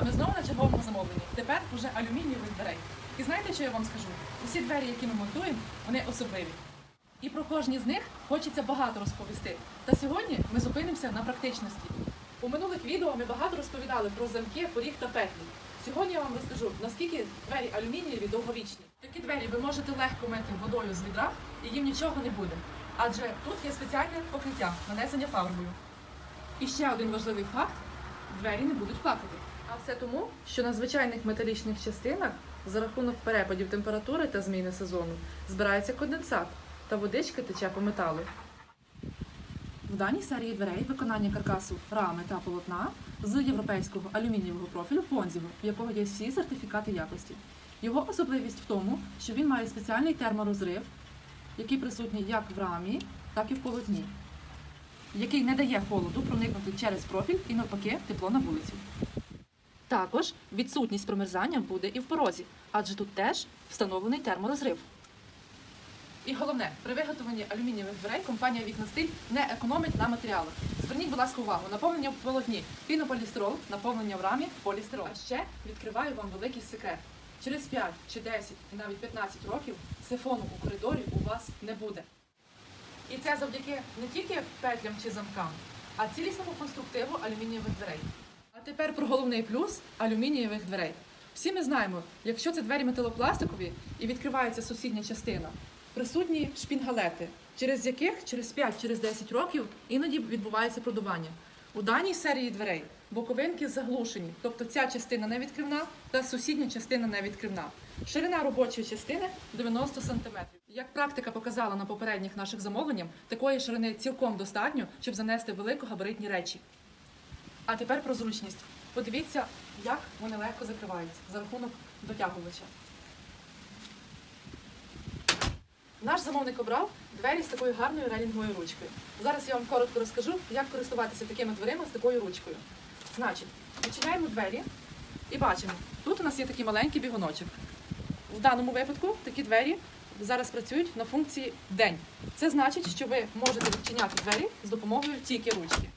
А ми знову на черговому замовленні. Тепер вже алюмінієвих дверей. І знаєте, що я вам скажу? Усі двері, які ми монтуємо, вони особливі. І про кожні з них хочеться багато розповісти. Та сьогодні ми зупинимося на практичності. У минулих відео ми багато розповідали про замки, поріг та петлі. Сьогодні я вам розкажу, наскільки двері алюмінієві довговічні. Такі двері ви можете легко мити водою з відра, і їм нічого не буде. Адже тут є спеціальне покриття, нанесення фарбою. І ще один важливий факт: двері не будуть плакати. А все тому, що на звичайних металічних частинах за рахунок перепадів температури та зміни сезону збирається конденсат та водичка тече по металу. В даній серії дверей виконання каркасу рами та полотна з європейського алюмінієвого профілю Понзіво, в якого є всі сертифікати якості. Його особливість в тому, що він має спеціальний терморозрив, який присутній як в рамі, так і в полотні, який не дає холоду проникнути через профіль і навпаки тепло на вулицю. Також відсутність промерзання буде і в порозі, адже тут теж встановлений терморозрив. І головне, при виготовленні алюмінієвих дверей компанія Вікна Стиль не економить на матеріалах. Зверніть, будь ласка, увагу, наповнення в полотні пінополістирол, наповнення в рамі полістирол. А ще відкриваю вам великий секрет. Через 5 чи 10 і навіть 15 років сифону у коридорі у вас не буде. І це завдяки не тільки петлям чи замкам, а цілісному конструктиву алюмінієвих дверей. А тепер про головний плюс алюмінієвих дверей. Всі ми знаємо, якщо це двері металопластикові і відкривається сусідня частина, присутні шпінгалети, через яких через 5 через років іноді відбувається продування. У даній серії дверей боковинки заглушені, тобто ця частина не відкривна та сусідня частина не відкривна. Ширина робочої частини 90 см. Як практика показала на попередніх наших замовленнях, такої ширини цілком достатньо, щоб занести великогабаритні речі. А тепер про зручність. Подивіться, як вони легко закриваються за рахунок дотягувача. Наш замовник обрав двері з такою гарною релінговою ручкою. Зараз я вам коротко розкажу, як користуватися такими дверима з такою ручкою. Значить, відчиняємо двері і бачимо, тут у нас є такий маленький бігуночок. В даному випадку такі двері зараз працюють на функції день. Це значить, що ви можете відчиняти двері з допомогою тільки ручки.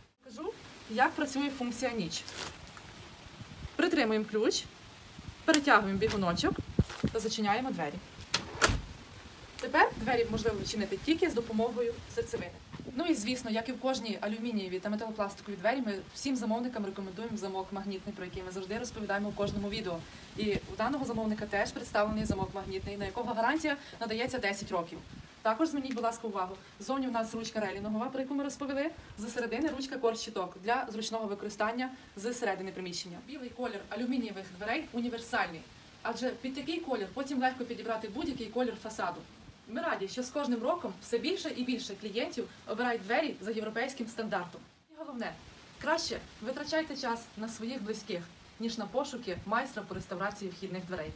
Як працює функція ніч. Притримуємо ключ, перетягуємо бігуночок та зачиняємо двері. Тепер двері можливо відчинити тільки з допомогою серцевини. Ну і звісно, як і в кожній алюмінієвій та металопластиковій двері, ми всім замовникам рекомендуємо замок магнітний, про який ми завжди розповідаємо в кожному відео. І у даного замовника теж представлений замок магнітний, на якого гарантія надається 10 років. Також зверніть, будь ласка, увагу. Ззовні у нас ручка релінгова, про яку ми розповіли. З середини ручка корщиток для зручного використання з середини приміщення. Білий колір алюмінієвих дверей універсальний, адже під такий колір потім легко підібрати будь-який колір фасаду. Ми раді, що з кожним роком все більше і більше клієнтів обирають двері за європейським стандартом. І головне, краще витрачайте час на своїх близьких, ніж на пошуки майстра по реставрації вхідних дверей.